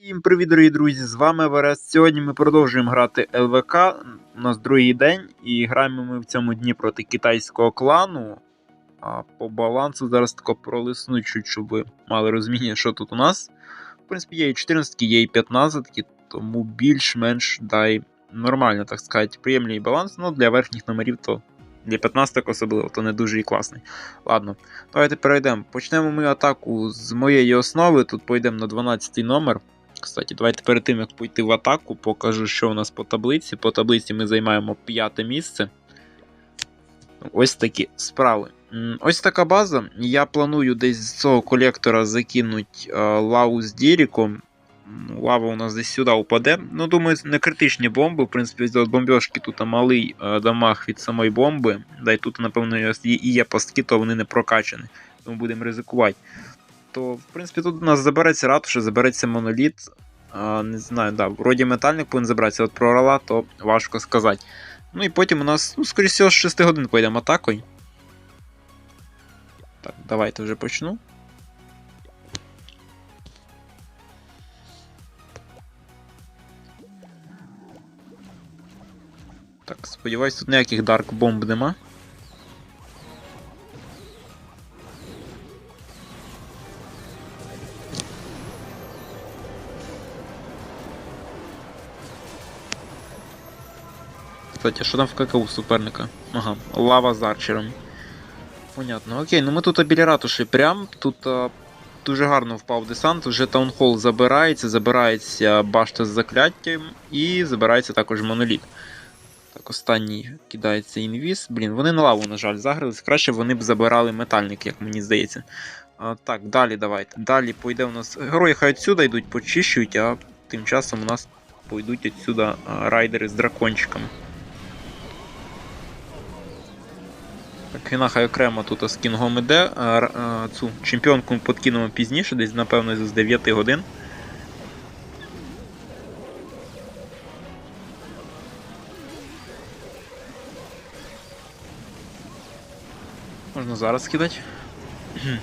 Всім привіт, дорогі друзі! З вами Верес. Сьогодні ми продовжуємо грати ЛВК. У нас другий день, і граємо ми в цьому дні проти китайського клану. А по балансу зараз тако пролисну щоб ви мали розуміння, що тут у нас. В принципі, є і 14, є і 15, тому більш-менш дай нормально, так сказати, приємний баланс. Ну, для верхніх номерів то для 15 особливо, то не дуже і класний. Ладно, давайте перейдемо. Почнемо ми атаку з моєї основи. Тут пойдемо на 12 номер. Кстати, давайте перед тим, як пойти в атаку, покажу, що у нас по таблиці. По таблиці ми займаємо п'яте місце. Ось такі справи. Ось така база. Я планую десь з цього колектора закинути е, лаву з Діріком. Лава у нас десь сюди упаде. Ну, думаю, не критичні бомби. В принципі, от бомбьошки тут малий е, дамаг від самої бомби. Да, і тут, напевно, і є пастки, то вони не прокачані. Тому будемо ризикувати. То, в принципі, тут у нас забереться ратуша, забереться моноліт. А, не знаю, да, вроді метальник повинен забратися. От про орла, то важко сказати. Ну і потім у нас, ну, скоріше всього, з 6 годин поїдемо атакою. Так, давайте вже почну. Так, сподіваюсь, тут ніяких дарк бомб нема. Кстати, що там в ККУ суперника? Ага, лава з арчером. Понятно. Окей, ну ми тут біля ратуші прям. Тут а, дуже гарно впав десант. Вже таунхол забирається, забирається башта з закляттям і забирається також моноліт. Так, останній кидається інвіз. Блін, вони на лаву, на жаль, загрились. Краще вони б забирали метальник, як мені здається. А, так, далі давайте. Далі пойде у нас. Герої хай отсюди йдуть, почищують, а тим часом у нас пойдуть отсюди а, райдери з дракончиками. Так, Гіна хай окремо тут з кінгом іде. Цю чемпіонку ми подкинемо пізніше, десь, напевно, з 9 годин. Можна зараз скидати.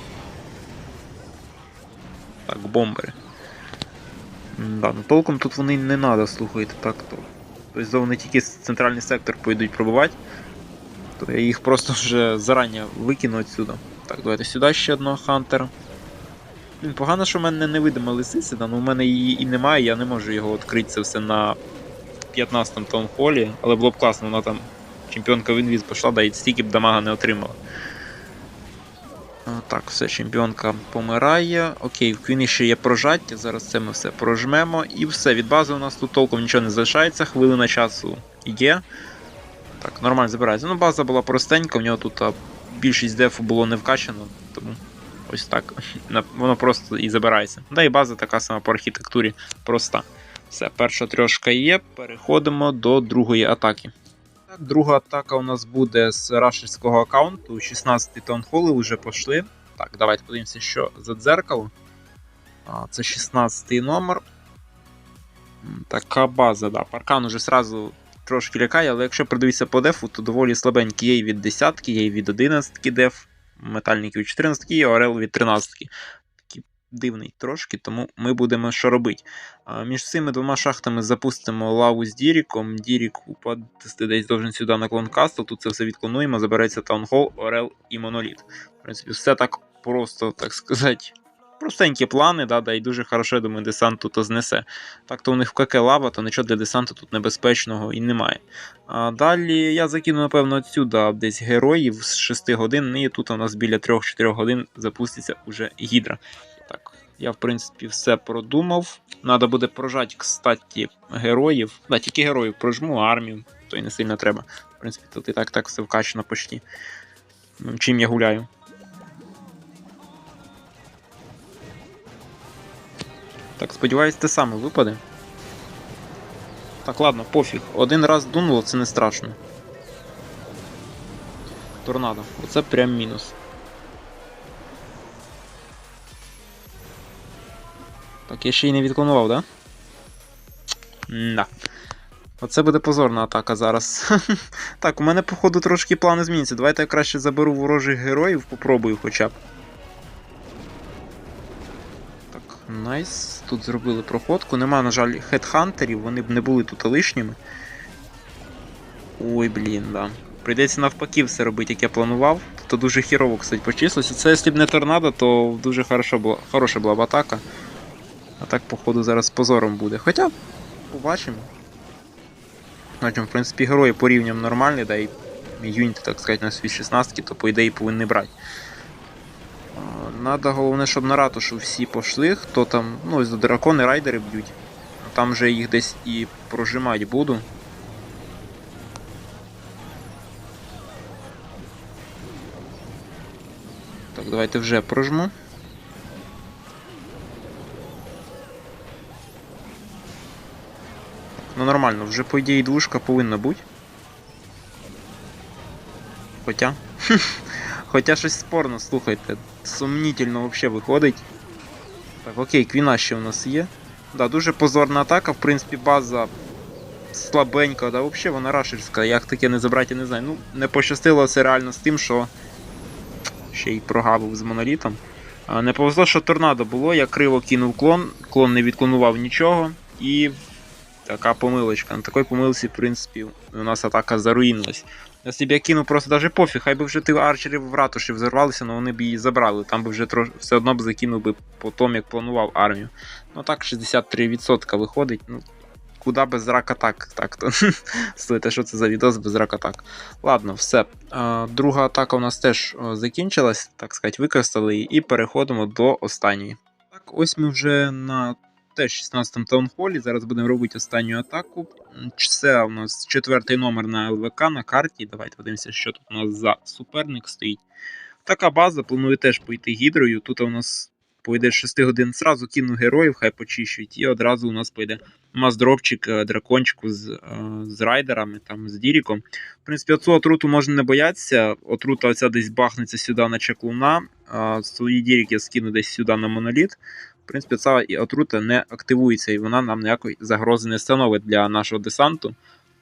Так, бомбери. Да, ну толком тут вони не треба, слухайте, так то. Тобто вони тільки центральний сектор пойдуть пробивати то я їх просто вже зарані викину отсюди. Так, давайте сюди ще одного хантера. Блін, погано, що в мене невидима лисиця, ну у мене її і немає, я не можу його відкрити це все на 15-му таунхолі, але було б класно, вона там чемпіонка в інвіз пішла, да і стільки б дамага не отримала. Так, все, чемпіонка помирає. Окей, в Квіні ще є прожаття, зараз це ми все прожмемо. І все, від бази у нас тут толком нічого не залишається, хвилина часу є. Так, нормально забирається. Ну, база була простенька, в нього тут а, більшість дефу було не вкачано, тому ось так. Воно просто і забирається. Да, і база така сама по архітектурі проста. Все, перша трьошка є. Переходимо до другої атаки. Так, друга атака у нас буде з рашерського аккаунту. 16 таунхоли вже пішли. Так, давайте подивимося, що за дзеркало. А, Це 16 номер. Така база, да. Паркан уже сразу трошки лякає, але якщо придивитися по дефу, то доволі слабенький є від 10, є від 11 деф, метальників від 14 і Орел від 13. Такий дивний трошки, тому ми будемо що робити. А, між цими двома шахтами запустимо лаву з Діріком. Дірік упасти десь должен сюди на клонкастл. Тут це все відклонуємо, забереться Таунхол, Орел і Моноліт. В принципі, все так просто, так сказати. Простенькі плани, да, да, і дуже хорошо, я думаю, десант тут знесе. Так то у них в КК лава, то нічого для десанту тут небезпечного і немає. А далі я закину, напевно, отсюди десь героїв з 6 годин, і тут у нас біля 3-4 годин запуститься уже гідра. Так, я в принципі все продумав. Надо буде прожати, кстати, героїв. Да, тільки героїв прожму, армію, то й не сильно треба. В принципі, тут і так так все вкачано почти. Чим я гуляю. Так, сподіваюсь, те саме випаде. Так, ладно, пофіг. Один раз дунуло, це не страшно. Торнадо. Оце прям мінус. Так, я ще й не відклонував, да? Да. Оце буде позорна атака зараз. так, у мене, походу, трошки плани зміняться. Давайте я краще заберу ворожих героїв, попробую хоча б. Найс. Тут зробили проходку. Нема, на жаль, хедхантерів, вони б не були тут лишніми. Ой, блін, да. Прийдеться навпаки все робити, як я планував. То дуже хірово, кстати, почислося. Це якщо б не торнадо, то дуже хороша була, хороша була б атака. А так, походу, зараз позором буде. Хоча, побачимо. Бачимо, в принципі, герої по рівням нормальні, да і юніти, так сказати, на свій 16, то по ідеї повинні брати. Надо головне, щоб на ратушу всі пішли, хто там, ну, ось дракони райдери б'ють. Там вже їх десь і прожимати буду. Так, давайте вже прожму. Ну нормально, вже по ідеї двушка повинна бути. Хоча. Хоча щось спорно, слухайте. Сумнітельно взагалі виходить. Так, окей, квіна ще у нас є. Да, дуже позорна атака, в принципі, база слабенька, да, взагалі вона рашерська. Як таке не забрати, я не знаю. Ну, не пощастило це реально з тим, що ще й прогавив з монолітом. А, Не повезло, що торнадо було, я криво кинув клон, клон не відклонував нічого, і така помилочка. На такій помилці, в принципі, у нас атака заруїнилась. Я кинув просто даже пофіг, хай би вже ти арчери в ратуші взорвалися, але вони б її забрали. Там би вже трош... все одно б закинув би по тому, як планував армію. Ну так, 63% виходить. Ну, куди без рак-атак? Так то. Слухайте, що це за відос без рак-атак? Ладно, все. Друга атака у нас теж закінчилась, так сказати, використали її, і переходимо до останньої. Так, ось ми вже на теж 16-му таунхолі. Зараз будемо робити останню атаку. Це у нас четвертий номер на ЛВК на карті. Давайте подивимося, що тут у нас за суперник стоїть. Така база, планую теж пойти гідрою. Тут у нас пойде 6 годин. Зразу кину героїв, хай почищують, і одразу у нас пойде маздропчик, е, дракончику з, е, з райдерами, там, з Діріком. В принципі, оцю отруту можна не боятися. Отрута оця десь бахнеться сюди на чеклуна. Свої Дірік я скину десь сюди на моноліт. В принципі, ця і отрута не активується, і вона нам ніякої загрози не становить для нашого десанту.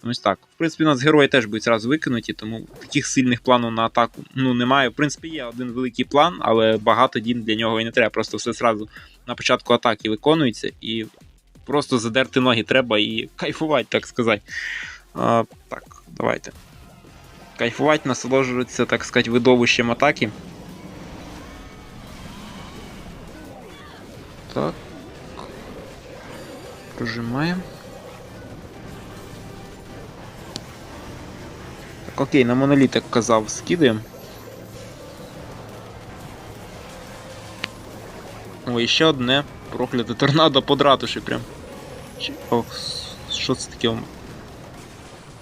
Ось так. В принципі, у нас герої теж будуть зразу викинуті, тому таких сильних планів на атаку ну, немає. В принципі, є один великий план, але багато дін для нього і не треба. Просто все зразу на початку атаки виконується і просто задерти ноги треба і кайфувати, так сказати. А, так, давайте. Кайфувати, насолоджуватися, так сказати, видовищем атаки. Так. Прожимаємо. Так, окей, на моноліт, як казав, скидаємо. О, і ще одне прокляте торнадо под ратуші прям. Ох, що це таке?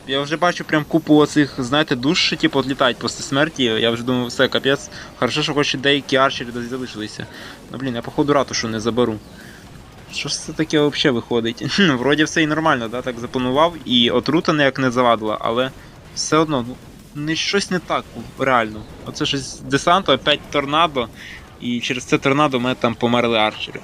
Я вже бачу прям купу оцих, знаєте, душ, що типу відлітають після смерті. Я вже думав, все, капець. Хорошо, що хоч деякі арчери десь залишилися. Ну блін, я походу ратушу не заберу. Що ж це таке взагалі виходить? Ну, Вроді все і нормально, да, так запланував, і отрута ніяк не завадила, але все одно, ну, не щось не так, реально. Оце щось з десанту, опять торнадо, і через це торнадо в мене там померли арчери.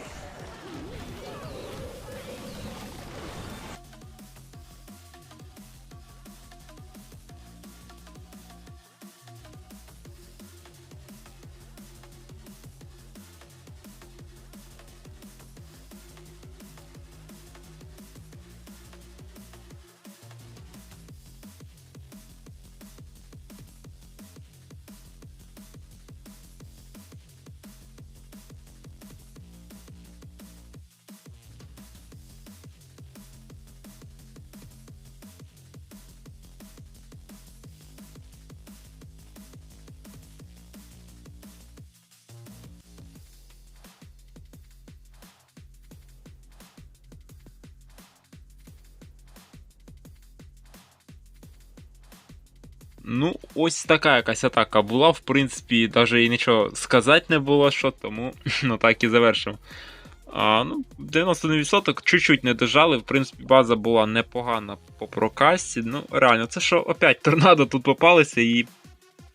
Ну, ось така якась атака була. В принципі, навіть і нічого сказати не було, що, тому ну так і завершив. А, ну, 91% чуть-чуть не дожали. В принципі, база була непогана по прокасті. Ну, реально, це що опять торнадо тут попалися, і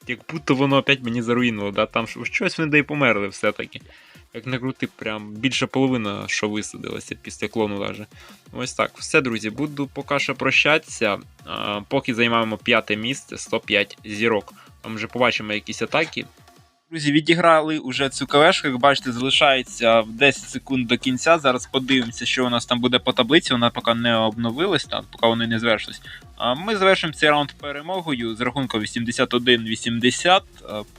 як будто воно опять мені заруїнило. Да? Там щось вони де й померли все-таки. Як не крути, прям більше половина, що висадилася після клону даже. Ось так. Все, друзі, буду поки що прощатися. Поки займаємо п'яте місце, 105 зірок. Там вже побачимо якісь атаки. Друзі, відіграли уже цю кавешку, як бачите, залишається 10 секунд до кінця. Зараз подивимося, що у нас там буде по таблиці. Вона поки не обновилась, там, поки вони не завершились. А ми завершимо цей раунд перемогою з рахунком 81-80.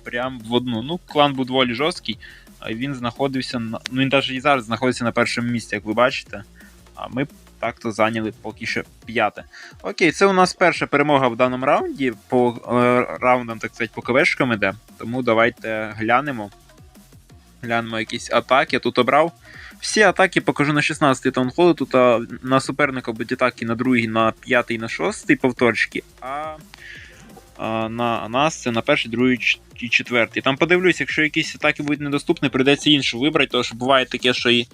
Прям в одну. Ну, клан був доволі жорсткий. Він знаходився на. Ну він навіть і зараз знаходиться на першому місці, як ви бачите. А ми так-то зайняли поки що п'яте. Окей, це у нас перша перемога в даному раунді. По е, раундам, так сказати, по КВшкам іде. Тому давайте глянемо. Глянемо якісь атаки. Я Тут обрав. Всі атаки покажу на 16-й таунхолу. Тут а, на суперника будуть атаки на другий, на п'ятий, на шостий повторчики, а, а на нас це на перший, другий і четвертий. Там подивлюсь, якщо якісь атаки будуть недоступні, прийдеться іншу вибрати, тому що буває таке, що і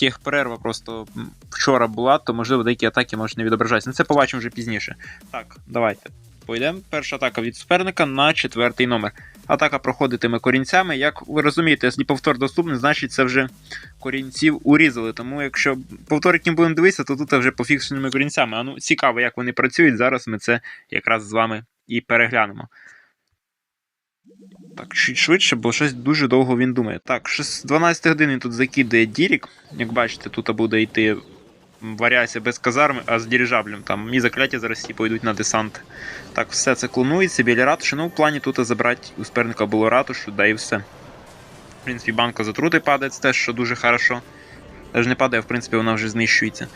техперерва просто вчора була, то можливо деякі атаки можуть не відображатися. Ну це побачимо вже пізніше. Так, давайте. Пойдемо. Перша атака від суперника на четвертий номер. Атака проходитиме корінцями. Як ви розумієте, якщо повтор доступний, значить це вже корінців урізали. Тому якщо повторик не будемо дивитися, то тут вже пофіксеними корінцями. А ну цікаво, як вони працюють. Зараз ми це якраз з вами і переглянемо. Так, чуть швидше, бо щось дуже довго він думає. Так, щось 12 годин він тут закидає Дірік. Як бачите, тут буде йти варіація без казарми, а з дирижаблем. Там і закляття зараз всі пойдуть на десант. Так, все це клонується біля ратуші. Ну, в плані тут забрати у суперника було ратушу, да і все. В принципі, банка затрути падає, це теж, що дуже хорошо. Навіть не падає, в принципі, вона вже знищується.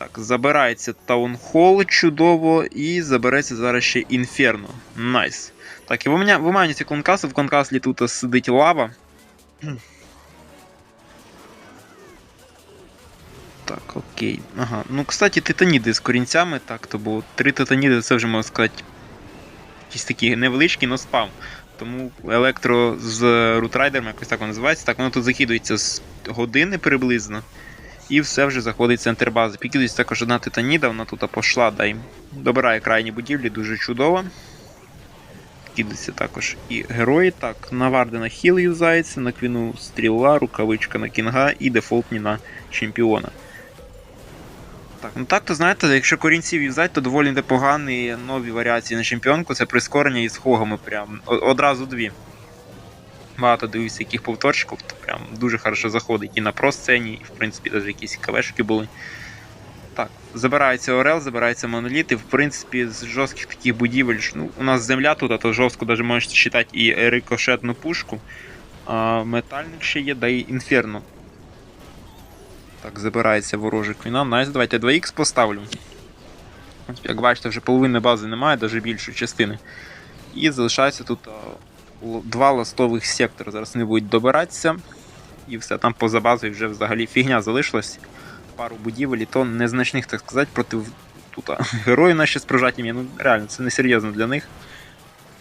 Так, забирається таунхол чудово, і забереться зараз ще інферно. Найс. Так, і в мене виманюється клонкасу, в клонкаслі тут сидить лава. Так, окей. Ага. Ну, кстати, титаніди з корінцями, так, то було три титаніди, це вже можна сказати. Якісь такі невеличкі, но спам. Тому електро з рутрайдером, якось так воно називається. Так, воно тут закидується з години приблизно. І все вже заходить в центр бази. Підкидується також одна титаніда, вона тут пошла, дай. Добирає крайні будівлі, дуже чудово. Кидається також і герої. Так, на Вардена хіл юзається, на квіну стріла, рукавичка на кінга і дефолтні на чемпіона. Так, ну так то знаєте, якщо корінців юзати, то доволі непогані нові варіації на чемпіонку. Це прискорення із хогами прям. Одразу дві. Багато дивився яких повторчиків, то прям дуже хорошо заходить і на про-сцені, і в принципі навіть якісь кавешки були. Так, забирається Орел, забирається моноліт, і в принципі з жорстких таких будівель, ну, у нас земля тут, а то жорстко навіть можете вважати і рикошетну пушку. А, метальник ще є, да і інферно. Так, забирається ворожий квіна. Найс, давайте 2х поставлю. Як бачите, вже половини бази немає, навіть більшої частини. І залишається тут два ластових сектори. Зараз вони будуть добиратися. І все, там поза базою вже взагалі фігня залишилась. Пару будівель, і то незначних, так сказати, проти тут герої наші з прожаттям є. Ну, реально, це несерйозно для них.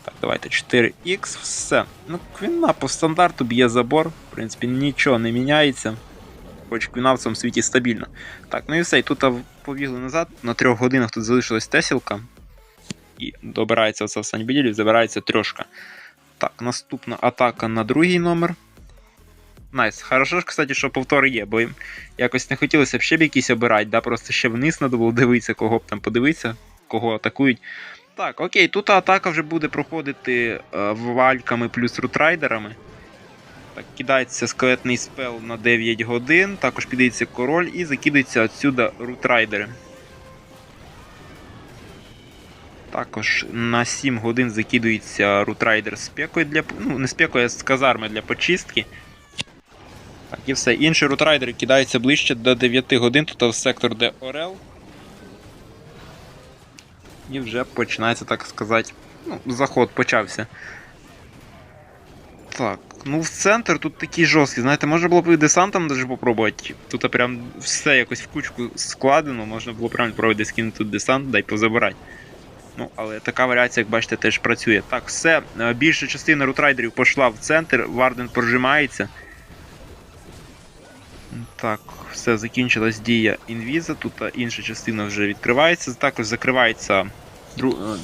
Так, давайте 4х, все. Ну, квіна по стандарту б'є забор. В принципі, нічого не міняється. Хоч квіна в цьому світі стабільна. Так, ну і все, і тут побігли назад. На трьох годинах тут залишилась Тесілка. І добирається оце останній будівлі, забирається трьошка. Так, наступна атака на другий номер. Найс. Хорошо ж, кстати, що повтори є, бо якось не хотілося б ще б якісь обирати, да? просто ще вниз треба було дивитися, кого б там подивитися, кого атакують. Так, окей, тут атака вже буде проходити е, вальками плюс рутрайдерами. Так, кидається скелетний спел на 9 годин, також піддається король і закидається отсюда рутрайдери. Також на 7 годин закидується рутрайдер з пекою для. Ну, не з пекою, а з казарми для почистки. Так, і все. Інші рутрайдери кидаються ближче до 9 годин, тут в сектор де Орел. І вже починається, так сказати. Ну, заход почався. Так, ну в центр тут такий жорсткий. Знаєте, можна було б і десантом даже попробувати. Тут прям все якось в кучку складено, можна було прям проводити скинути тут десант, дай позабирати. Ну, але така варіація, як бачите, теж працює. Так, все. е, Більша частина рутрайдерів пішла в центр, Варден прожимається. Так, все, закінчилась дія інвіза. Тут інша частина вже відкривається. Також закривається е,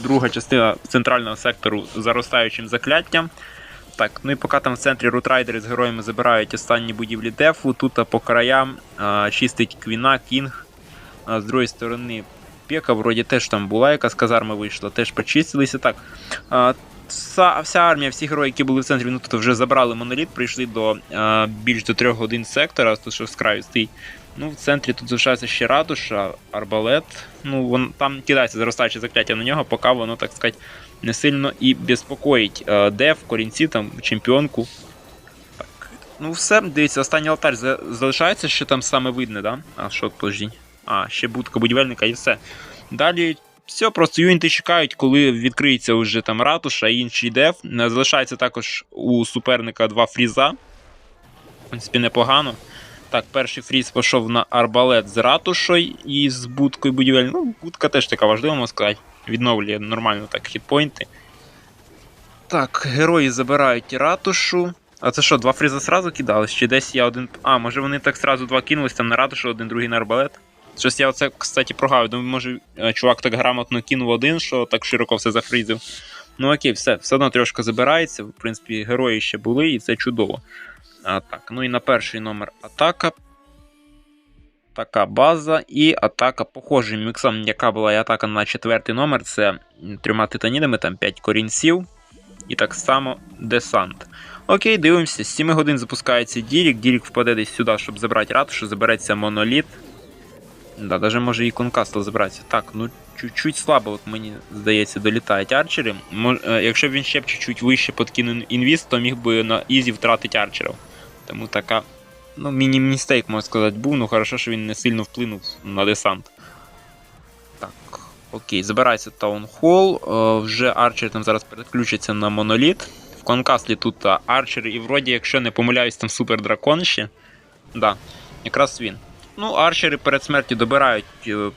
друга частина центрального сектору заростаючим закляттям. Так, ну і поки там в центрі рутрайдери з героями забирають останні будівлі дефу, тут по краям а, чистить Квіна, Кінг. А, з другої сторони, Пека, вроді теж там була, якась казарма вийшла, теж почистилися. Так. А, вся, вся армія, всі герої, які були в центрі, ну тут вже забрали моноліт, прийшли до е, більш до трьох годин сектора, тут що з краю стоїть. Ну, в центрі тут залишається ще ратуша, арбалет. Ну, вон, там кидається заростаюче закляття на нього, поки воно, так сказати, не сильно і безпокоїть. Е, Дев, корінці, там, чемпіонку. Так. Ну, все, дивіться, останній алтарь залишається, що там саме видне, да? А що, подожди. А, ще будка будівельника і все. Далі все, просто юніти чекають, коли відкриється вже там ратуша і інший дев. Е, Залишається також у суперника два фріза. В принципі, непогано. Так, перший фріз пішов на арбалет з ратушою і з будкою будівель. Ну, будка теж така важлива, можна сказати. Відновлює нормально так хітпойнти. Так, герої забирають ратушу. А це що, два фріза сразу кидались? Чи десь я один. А, може вони так сразу два кинулись там на ратушу, один другий на арбалет? Щось я оце, кстати, прогавив. Думаю, може, е, чувак так грамотно кинув один, що так широко все зафрізив. Ну окей, все, все одно трошки забирається. В принципі, герої ще були, і це чудово. А, так, ну і на перший номер атака. Така база і атака похожим міксом, яка була і атака на четвертий номер. Це трьома титанідами, там 5 корінців. І так само десант. Окей, дивимося. З 7 годин запускається Дірік. Дірік впаде десь сюди, щоб забрати ратушу, забереться моноліт. Да, даже може і конкастл забратися. Так, ну чуть-чуть слабо, от мені здається, долітають арчери. Мож, якщо б він ще б чуть-чуть вище подкинув інвіз, то міг би на ізі втратити арчерів. Тому така, ну, міні-містейк, можна сказати, був. Ну хорошо, що він не сильно вплинув на десант. Так, окей, забирається таунхол. Вже арчери там зараз переключаться на моноліт. В конкаслі тут а, арчери, і вроді, якщо не помиляюсь, там супер дракон ще. Да, якраз він. Ну, арчери перед смертю добирають. е,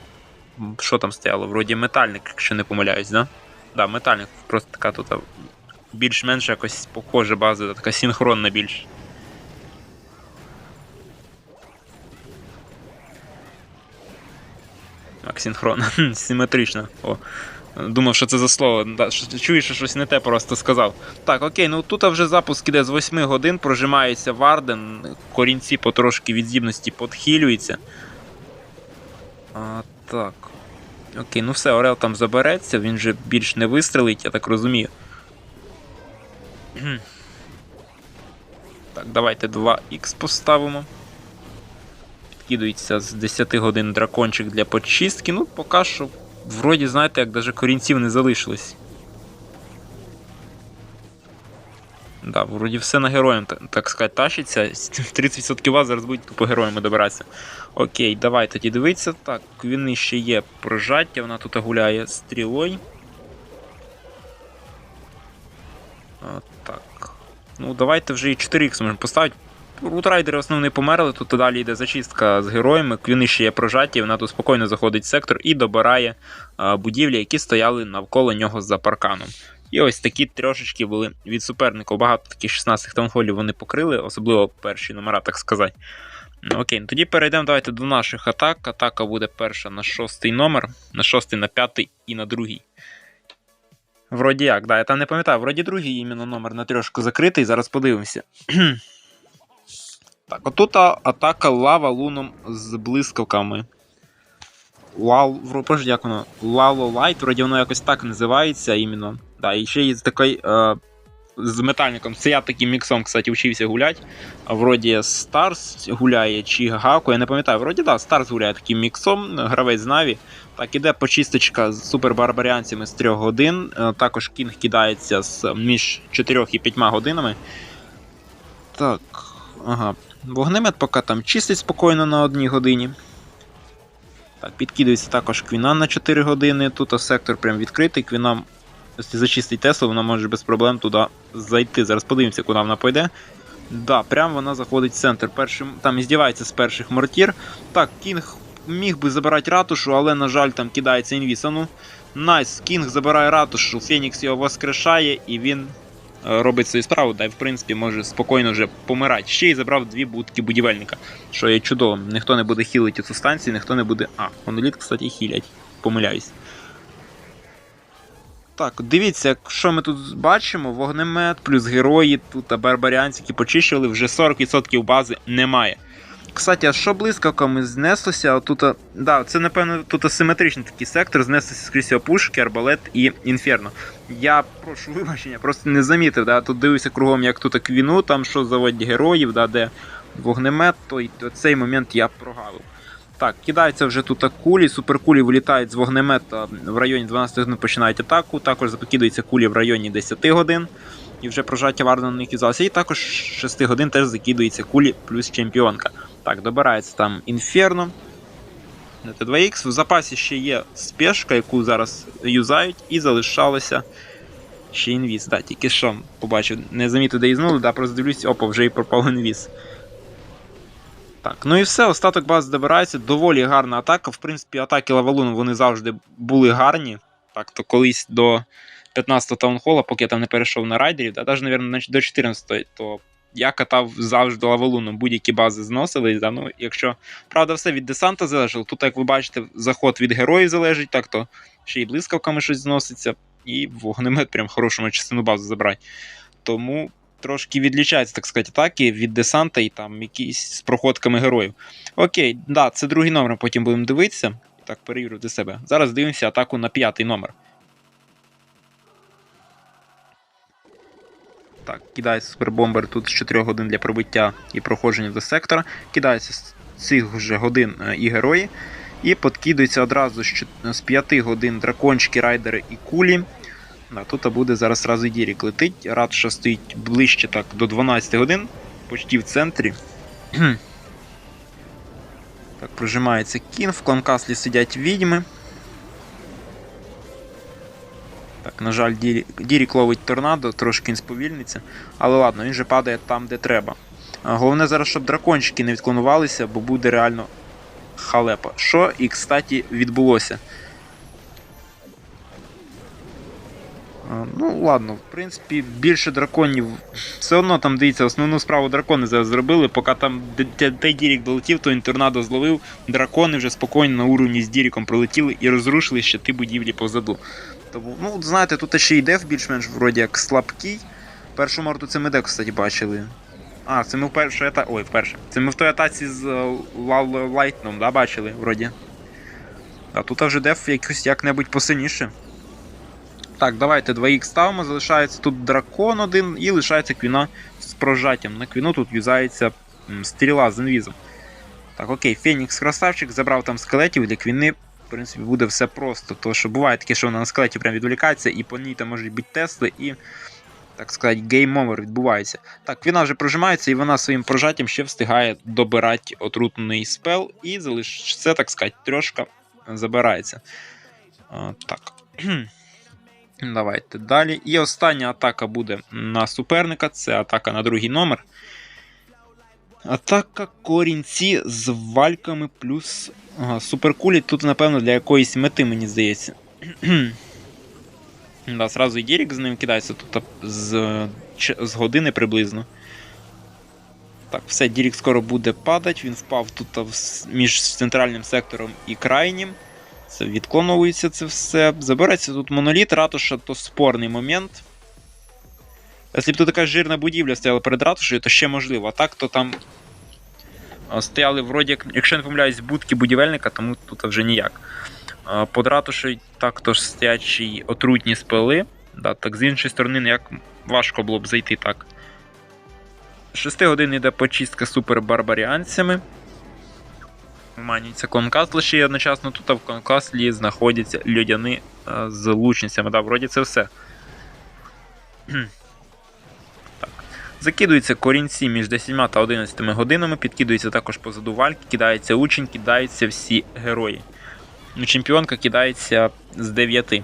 Що там стояло? Вроді метальник, якщо не помиляюсь, да? Да, метальник. Просто така тут більш-менш якось похожа база, така синхронна більш. Так, синхронна, симетрична. О. Думав, що це за слово. Чуєш, що щось не те просто сказав. Так, окей, ну тут вже запуск іде з 8 годин, прожимається Варден, корінці потрошки від здібності подхилюються. А, так. Окей, ну все, Орел там забереться, він вже більш не вистрелить, я так розумію. Так, давайте 2х поставимо. Підкидується з 10 годин дракончик для почистки. Ну, поки що, вроді, знаєте, як даже корінців не залишилось. Да, вроді все на героям, так сказати, тащиться. 30% вас зараз будуть тупо героями добиратися. Окей, давай тоді дивитися. Так, він ще є прожаття, вона тут гуляє стрілою. Так. Ну, давайте вже і 4х можемо поставити. Рутрайдери основні померли, тут далі йде зачистка з героями. Квіни ще є прожаті, вона тут спокійно заходить в сектор і добирає будівлі, які стояли навколо нього за парканом. І ось такі трошечки були від суперників. Багато таких 16 таунхолів вони покрили, особливо перші номера, так сказати. Ну, окей, ну тоді перейдемо давайте до наших атак. Атака буде перша на шостий номер, на шостий, на п'ятий і на другий. Вроді як, да, я там не пам'ятаю, вроді другий іменно номер на трьошку закритий, зараз подивимося. так, отут атака лава луном з блискавками. Лал, боже, як воно? Лало Лайт, вроді воно якось так називається іменно. Да, і ще є такий е, з метальником. Це я таким міксом, кстати, вчився гуляти. А Вроді Старс гуляє чи Гако, я не пам'ятаю. Вроді да, Старс гуляє таким міксом, гравець з Наві. Так, іде почисточка з супербарбаріанцями з 3 годин. Е, Також кінг кидається з між 4 і 5 годинами. Так, ага. Вогнемет поки там чистить спокійно на одній годині. Так, підкидується також квіна на 4 години. Тут сектор прям відкритий. Квіна, якщо зачистить Теслу, вона може без проблем туди зайти. Зараз подивимося, куди вона пойде. Да, прям вона заходить в центр. Першим, там здівається з перших мортір. Так, Кінг міг би забирати ратушу, але, на жаль, там кидається інвіс. А Ну, найс, Кінг забирає ратушу, Фенікс його воскрешає, і він робить свою справу, та й в принципі може спокійно вже помирати. Ще й забрав дві будки будівельника, що є чудово. Ніхто не буде хілити цю станцію, ніхто не буде. А, моноліт, кстати, хілять. Помиляюсь. Так, дивіться, що ми тут бачимо: вогнемет плюс герої, тут барбаріанці, які почищували, вже 40% бази немає. Кстати, а що блискавками знеслося? Тут, а, да, це, напевно, тут асиметричний такий сектор, знеслося скрізь всього пушки, арбалет і інферно. Я прошу вибачення, просто не замітив. Да? Тут дивився кругом, як тут квіну, там що заводять героїв, да, де вогнемет, то, й- цей момент я прогавив. Так, кидаються вже тут кулі, суперкулі вилітають з вогнемета в районі 12 годин починають атаку, також закидуються кулі в районі 10 годин. І вже прожаття Варна на них в'язалося. І також 6 годин теж закидуються кулі плюс чемпіонка. Так, добирається там Інферно. Т2Х. В запасі ще є спешка, яку зараз юзають, і залишалося ще інвіз. Да, тільки що побачив, не замітив, де ізнули, да, просто дивлюсь, опа, вже і пропав інвіз. Так, ну і все, остаток бази добирається. Доволі гарна атака. В принципі, атаки Лавалуну вони завжди були гарні. Так, то колись до 15-го таунхола, поки я там не перейшов на райдерів, да, навіть, мабуть, до 14-го, то я катав завжди лавалуну, будь-які бази зносили. Да, ну, якщо, правда, все від десанта залежало. Тут, як ви бачите, заход від героїв залежить, так то ще й блискавками щось зноситься, і вогнемет прям хорошому частину базу забрати. Тому трошки відлічаються, так сказати, атаки від десанта і там якісь з проходками героїв. Окей, да, це другий номер, потім будемо дивитися. Так, перевірю до себе. Зараз дивимося атаку на п'ятий номер. Так, кидається супербомбер тут з 4 годин для пробиття і проходження до сектора. Кидається з цих вже годин е, і герої. І подкидується одразу з з 5 годин дракончики, райдери і кулі. Тут буде зараз разу і Дірік летить. Ратша стоїть ближче так до 12 годин, почти в центрі. так, прожимається кін, в кланкаслі сидять відьми. Так, на жаль, Дірі, Дірік ловить торнадо, трошки він сповільниться. Але ладно, він же падає там, де треба. Головне зараз, щоб дракончики не відклонувалися, бо буде реально халепа. Що і, кстати, відбулося. Ну, ладно, в принципі, більше драконів. Все одно там дивіться, основну справу дракони зараз зробили, поки там той Дірік долетів, то він торнадо зловив. Дракони вже спокійно на уровні з Діріком пролетіли і розрушили ще ті будівлі позаду. Тому, ну, знаєте, тут ще йде в більш-менш вроді як слабкий. Першу морду це ми де, кстати, бачили. А, це ми в першій атаці. Ой, вперше. Це ми в той атаці з е, Лайтном, да, бачили, вроді. А тут вже деф якось як-небудь посильніше. Так, давайте 2х ставимо, залишається тут дракон один і лишається квіна з прожаттям. На квіну тут юзається стріла з інвізом. Так, окей, Фенікс красавчик, забрав там скелетів для квіни. В принципі, буде все просто. Тому що буває таке, що вона на скелеті прям відволікається, і по ній там можуть бути Тесли, і, так сказати, гейм-овер відбувається. Так, вона вже прожимається, і вона своїм прожаттям ще встигає добирати отрутний спел, і це, так сказати, трошка забирається. А, так. Давайте далі. І остання атака буде на суперника. Це атака на другий номер. Атака корінці з вальками плюс. Ага, суперкулі тут, напевно, для якоїсь мети, мені здається. да, Сразу і Дірік з ним кидається тут з, з години приблизно. Так, все, Дірік скоро буде падати. Він впав тут між центральним сектором і крайнім. Це відклоновується це все. Забирається тут моноліт, ратуша то спорний момент. Якщо б тут така жирна будівля стояла перед ратушею, то ще можливо. А так, то там стояли, вроді, як- якщо не помиляюсь, будки будівельника, тому тут вже ніяк. Под ратушею також стоячі отрутні спели. Да, так з іншої сторони, ніяк важко було б зайти так. 6 годин йде почистка супербарбаріанцями. Манюється Конкасл ще й одночасно тут а в Конкаслі знаходяться людяни е, з лучницями. Да, вроді це все. Закидуються корінці між 10 та 11 годинами, підкидується також позаду вальки, кидається учень, кидаються всі герої. Ну, чемпіонка кидається з 9.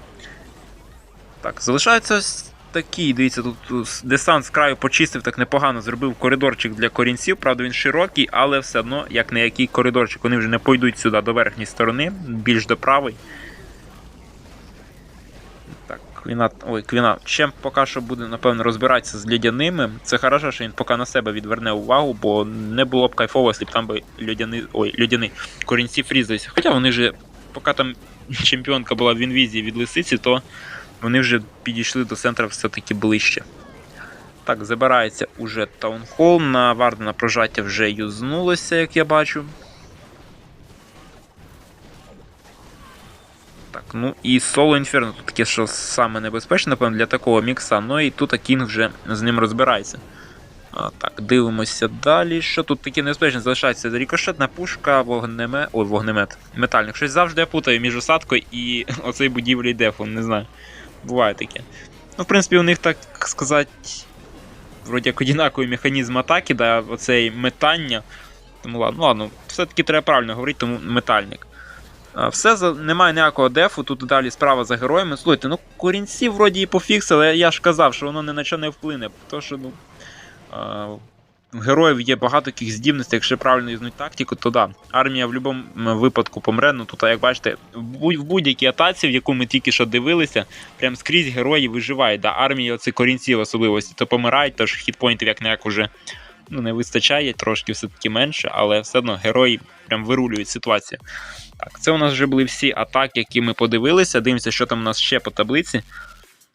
Так, залишаються ось такі. Дивіться, тут десант з краю почистив так непогано, зробив коридорчик для корінців. Правда, він широкий, але все одно, як не який коридорчик, вони вже не пойдуть сюди до верхньої сторони, більш до правої. Квіна. Ой, Квіна. Ще поки що буде, напевно, розбиратися з льодяними. Це хорошо, що він поки на себе відверне увагу, бо не було б кайфово, якщо б там би льодяни, ой, льодяні корінці фрізалися. Хоча вони вже, поки там чемпіонка була в інвізії від лисиці, то вони вже підійшли до центру все-таки ближче. Так, забирається уже таунхол. На Вардена прожаття вже юзнулося, як я бачу. Ну і соло інферно тут таке, що саме небезпечне, напевно, для такого мікса. Ну і тут Кінг вже з ним розбирається. А, так, дивимося далі. Що тут таке небезпечне? Залишається рікошетна пушка, вогнемет. Ой, вогнемет. Метальник. Щось завжди я путаю між осадкою і оцей будівлею дефу, не знаю. Буває таке. Ну, в принципі, у них, так сказати, вроді як однаковий механізм атаки, да, оцей метання. Тому ладно, ну, ладно, все-таки треба правильно говорити, тому метальник. Все за немає ніякого дефу, тут далі справа за героями. Слухайте, ну корінці вроді і пофіксили, я ж казав, що воно ні на що не вплине. То, що ну, а, героїв є багато таких здібностей, якщо правильно юзнуть тактику, то да. Армія в будь-якому випадку помре. Ну тут, як бачите, в будь- в будь-якій атаці, в яку ми тільки що дивилися, прям скрізь герої виживають. Да? Армії оці корінці в особливості, то помирають, тож хітпоінтів як не як уже ну, не вистачає, трошки все-таки менше, але все одно герої прям вирулюють ситуацію. Так, це у нас вже були всі атаки, які ми подивилися. Дивимося, що там у нас ще по таблиці.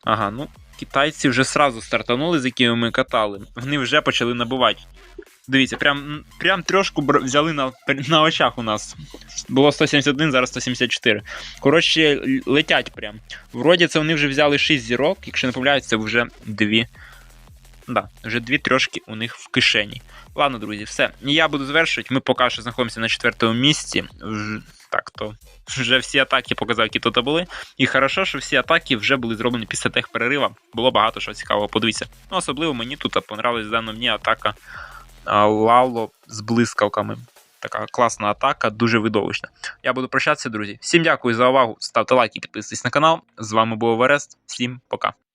Ага, ну, китайці вже сразу стартанули, з якими ми катали. Вони вже почали набувати. Дивіться, прям, прям трошку взяли на, на очах у нас. Було 171, зараз 174. Коротше, летять прям. Вроді це вони вже взяли 6 зірок, якщо не помиляюсь, це вже дві. Да, вже дві трошки у них в кишені. Ладно, друзі, все. Я буду завершувати. Ми поки що знаходимося на четвертому місці. Так, то вже всі атаки показав, які тут були. І хорошо, що всі атаки вже були зроблені після тех перерива. Було багато що цікавого. Подивіться. Ну, особливо мені тут понравилась дана мені атака Лало з блискавками. Така класна атака, дуже видовищна. Я буду прощатися, друзі. Всім дякую за увагу. Ставте лайки, підписуйтесь на канал. З вами був Верест. Всім пока.